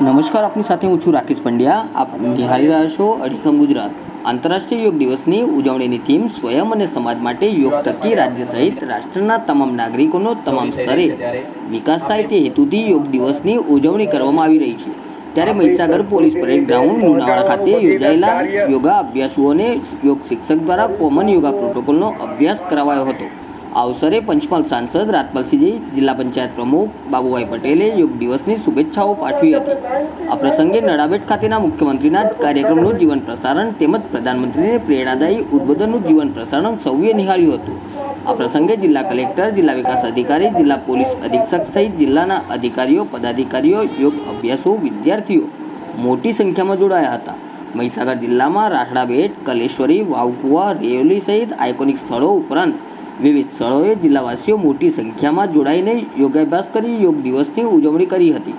નમસ્કાર આપની સાથે હું છું રાકેશ પંડ્યા. આપ નિહાળી રહ્યા છો અડીખમ ગુજરાત. આંતરરાષ્ટ્રીય યોગ દિવસની ઉજવણીની થીમ સ્વયં અને સમાજ માટે યોગ થકી રાજ્ય સહિત રાષ્ટ્રના તમામ નાગરિકોનો તમામ સ્તરે વિકાસ થાય તે હેતુથી યોગ દિવસની ઉજવણી કરવામાં આવી રહી છે. ત્યારે Mahisagar police parade ground Lunawada ખાતે યોજાયેલા યોગા અભ્યાસુઓને યોગ શિક્ષક દ્વારા કોમન યોગા પ્રોટોકોલનો અભ્યાસ કરાવાયો હતો. આ અવસરે પંચમહાલ સાંસદ રાજપાલસિંહજી જિલ્લા પંચાયત પ્રમુખ બાબુભાઈ પટેલે યોગ દિવસની શુભેચ્છાઓ પાઠવી હતી. આ પ્રસંગે નડાબેટ ખાતેના મુખ્યમંત્રીના કાર્યક્રમનું જીવન પ્રસારણ તેમજ પ્રધાનમંત્રીને પ્રેરણાદાયી ઉદ્બોધનનું જીવન પ્રસારણ સૌએ નિહાળ્યું હતું. આ પ્રસંગે જિલ્લા કલેક્ટર, જિલ્લા વિકાસ અધિકારી, જિલ્લા પોલીસ અધિક્ષક સહિત જિલ્લાના અધિકારીઓ, પદાધિકારીઓ, યોગ અભ્યાસો, વિદ્યાર્થીઓ મોટી સંખ્યામાં જોડાયા હતા. મહીસાગર જિલ્લામાં રાઠડાબેટ, કલેશ્વરી, વાવકુવા, રેવલી સહિત આઇકોનિક સ્થળો ઉપરાંત વિવિધ સ્થળોએ જિલ્લાવાસીઓ મોટી સંખ્યામાં જોડાઈને યોગાભ્યાસ કરી યોગ દિવસની ઉજવણી કરી હતી.